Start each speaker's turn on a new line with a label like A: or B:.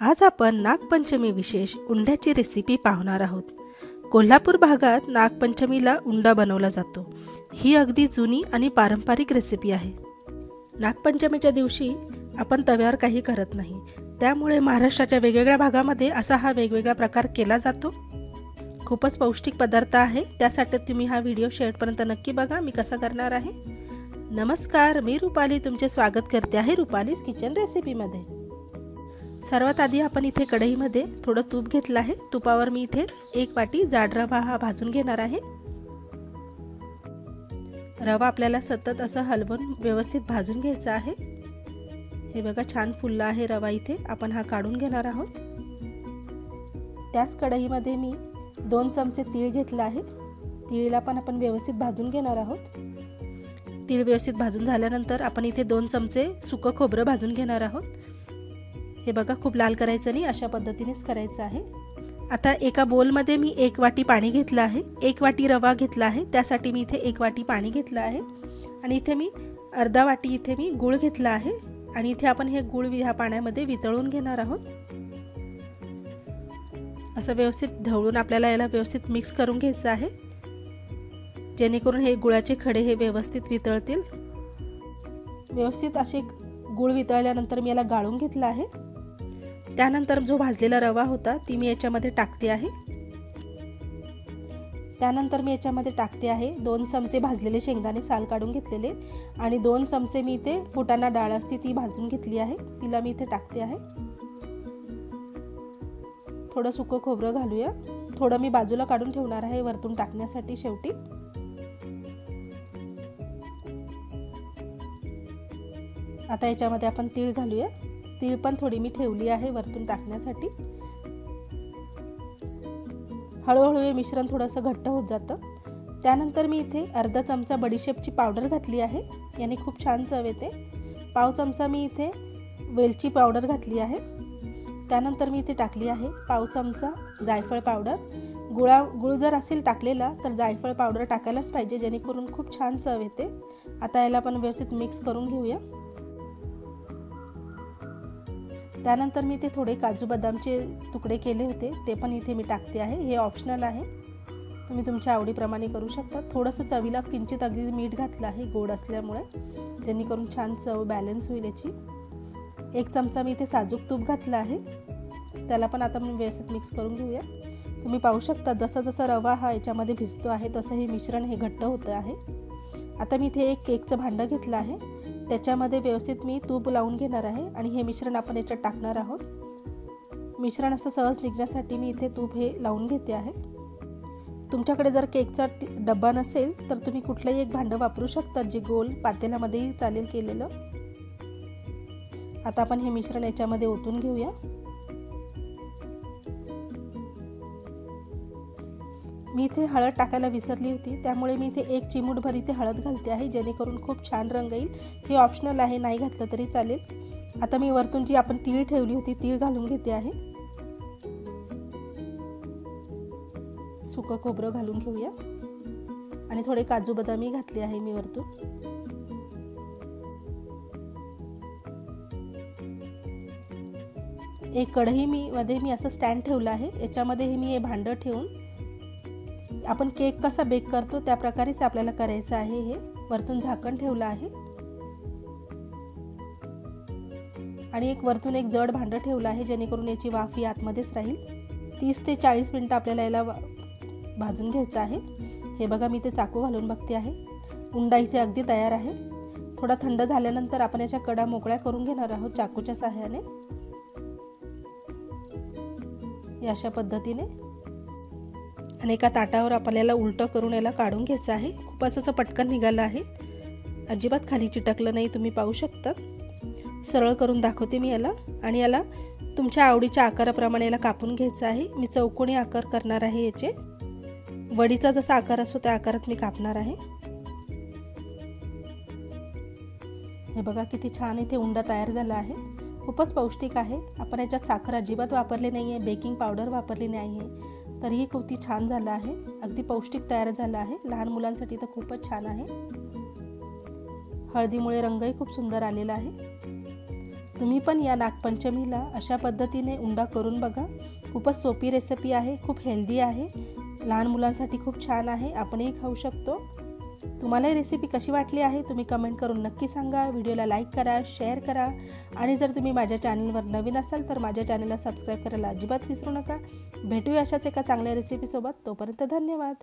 A: आज आपण नागपंचमी विशेष उंड्याची रेसिपी पाहणार आहोत. कोल्हापूर भागात नागपंचमीला उंडा बनवला जातो. ही अगदी जुनी आणि पारंपरिक रेसिपी आहे. नागपंचमीच्या दिवशी आपण तव्यावर काही करत नाही. त्यामुळे महाराष्ट्राच्या वेगवेगळ्या भागामध्ये असा हा वेगवेगळा प्रकार केला जातो. खूपच पौष्टिक पदार्थ आहे. त्यासाठी तुम्ही हा व्हिडिओ शेवटपर्यंत नक्की बघा. मी कसा करणार आहे? नमस्कार मी रुपाली. तुमचे स्वागत करते आहे रुपालीज किचन रेसिपीमध्ये सर्वात आधी आपण इथे कढईमध्ये थोडं तूप घेतलं आहे. तुपावर मी इथे एक वाटी जाड रवा हा भाजून घेणार आहे. रवा आपल्याला सतत असं हलवून व्यवस्थित भाजून घ्यायचा आहे. हे बघा छान फुलला आहे रवा इथे. आपण हा काढून घेणार आहोत. त्याच कढईमध्ये मी दोन चमचे तीळ घेतलं आहे. तिळीला पण आपण व्यवस्थित भाजून घेणार आहोत. तीळ व्यवस्थित भाजून झाल्यानंतर आपण इथे दोन चमचे सुकं खोबरं भाजून घेणार आहोत. हे बघा खूप लाल करायचं नाही अशा पद्धतीनेच करायचं आहे. आता एका बोलमध्ये मी एक वाटी पाणी घेतलं आहे एक वाटी रवा घेतला आहे त्यासाठी मी इथे एक वाटी पाणी घेतलं आहे. आणि इथे मी अर्धा वाटी इथे मी गूळ घेतला आहे. आणि इथे आपण हे गूळ ह्या पाण्यामध्ये वितळून घेणार आहोत. असं व्यवस्थित ढवळून आपल्याला याला व्यवस्थित मिक्स करून घ्यायचं आहे. जेणेकरून हे गुळाचे खडे हे व्यवस्थित वितळतील. व्यवस्थित असे गुळ वितळल्यानंतर मी याला गाळून घेतला आहे. त्यानंतर जो भाजलेला रवा होता ती मी याच्यामध्ये टाकते आहे. त्यानंतर मी याच्यामध्ये टाकते आहे दोन चमचे भाजलेले शेंगदाणे साल काढून घेतलेले. आणि दोन चमचे मी इथे फुटाणा डाळ असते ती भाजून घेतली आहे. तिला मी इथे टाकते आहे. थोडं सुकं खोबरं घालूया. थोडं मी बाजूला काढून ठेवणार आहे वरतून टाकण्यासाठी शेवटी. आता याच्यामध्ये आपण तीळ घालूया. ती पण थोडी मी ठेवली आहे वरतून टाकण्यासाठी. हळूहळू हे मिश्रण थोडंसं घट्ट होत जातं. त्यानंतर मी इथे अर्धा चमचा बडीशेपची पावडर घातली आहे. याने खूप छान चव येते. पाव चमचा मी इथे वेलची पावडर घातली आहे. त्यानंतर मी इथे टाकली आहे पाव चमचा जायफळ पावडर. गुळा गुळ जर असेल टाकलेला तर जायफळ पावडर टाकायलाच पाहिजे जेणेकरून खूप छान चव येते. आता याला आपण व्यवस्थित मिक्स करून घेऊया. त्यानंतर मी ते थोडे काजू बदामचे तुकडे केले होते. ते पण इथे मी टाकते आहे. हे ऑप्शनल आहे. तुम्ही तुमच्या आवडीप्रमाणे करू शकता. थोडंसं चवीला किंचित अगदी मीठ घातलं आहे. गोड असल्यामुळे. जेणेकरून छान चव बॅलन्स होईल याची. एक चमचा मी इथे साजूक तूप घातलं आहे. त्याला पण आता मी व्यवस्थित मिक्स करून घेऊया. तुम्ही पाहू शकता जसा जसा रवा हा याच्यामध्ये भिजतो आहे तसं हे मिश्रण हे घट्ट होतं आहे. आता मी इथे एक केकचं भांडं घेतलं आहे. त्याच्यामध्ये व्यवस्थित मी तूप लावून घेणार आहे आणि हे मिश्रण आपण याच्यात टाकणार आहोत. मिश्रण असं सहज निघण्यासाठी मी इथे तूप हे लावून घेते आहे. तुमच्याकडे जर केकचा डब्बा नसेल तर तुम्ही कुठलंही एक भांडं वापरू शकता जे गोल पातेल्यामध्येही चालेल केलेलं. आता आपण हे मिश्रण याच्यामध्ये ओतून घेऊया. मी इथे हळद टाकायला विसरली होती. त्यामुळे मी इथे एक चिमूटभर इथे हळद घालते आहे जेणेकरून खूप छान रंग येईल. हे ऑप्शनल आहे नाही घातलं तरी चालेल. आता मी वरतून जी आपण तीळ ठेवली होती तीळ घालून घेते आहे. सुकं खोबरं घालून घेऊया. आणि थोडे काजू बदामी घातले आहे मी वरतून. एक कढई मी मध्ये मी असं स्टँड ठेवलं आहे. याच्यामध्ये हे मी हे भांडं ठेवून आपण केक कसा बेक करतो त्या प्रकारेच आपल्याला करायचं आहे हे. वरतून झाकण ठेवलं आहे. आणि एक वरतून एक जड भांडं ठेवलं आहे जेणेकरून याची वाफ ही आतमध्येच राहील. तीस ते चाळीस मिनटं आपल्याला याला भाजून घ्यायचं आहे. हे बघा मी ते चाकू घालून बघते आहे. उंडा इथे अगदी तयार आहे. थोडा थंड झाल्यानंतर आपण याच्या कडा मोकळ्या करून घेणार आहोत चाकूच्या सहाय्याने. अशा पद्धतीने. आणि एका ताटावर आपण याला उलटं करून याला काढून घ्यायचं आहे. खूपच असं पटकन निघालं आहे. अजिबात खाली चिटकलं नाही तुम्ही पाहू शकता. सरळ करून दाखवते मी याला. आणि याला तुमच्या आवडीच्या आकाराप्रमाणे याला कापून घ्यायचं आहे. मी चौकोनी आकार करणार आहे याचे. वडीचा जसा आकार असतो त्या आकारात मी कापणार आहे. हे बघा किती छान इथे उंडा तयार झाला आहे. खूपच पौष्टिक आहे. आपण याच्यात साखर अजिबात वापरली नाही आहे बेकिंग पावडर वापरली नाही आहे तरीही खूप छान झालं आहे. अगदी पौष्टिक तयार झालं आहे. लहान मुलांसाठी तर खूपच छान आहे. हळदीमुळे रंगही खूप सुंदर आलेला आहे. तुम्ही पण या नागपंचमीला अशा पद्धतीने उंडा करून बघा. खूपच सोपी रेसिपी आहे खूप हेल्दी आहे. लहान मुलांसाठी खूप छान आहे. आपणही खाऊ शकतो. तुम्हाला ही रेसिपी कशी वाटली आहे तुम्ही कमेंट करून नक्की सांगा. व्हिडिओला लाईक करा शेअर करा. आणि जर तुम्ही माझ्या चॅनलवर नवीन असाल तर माझ्या चॅनलला सबस्क्राईब करायला अजिबात विसरू नका. भेटूया अशाच एका चांगल्या रेसिपीसोबत तोपर्यंत धन्यवाद.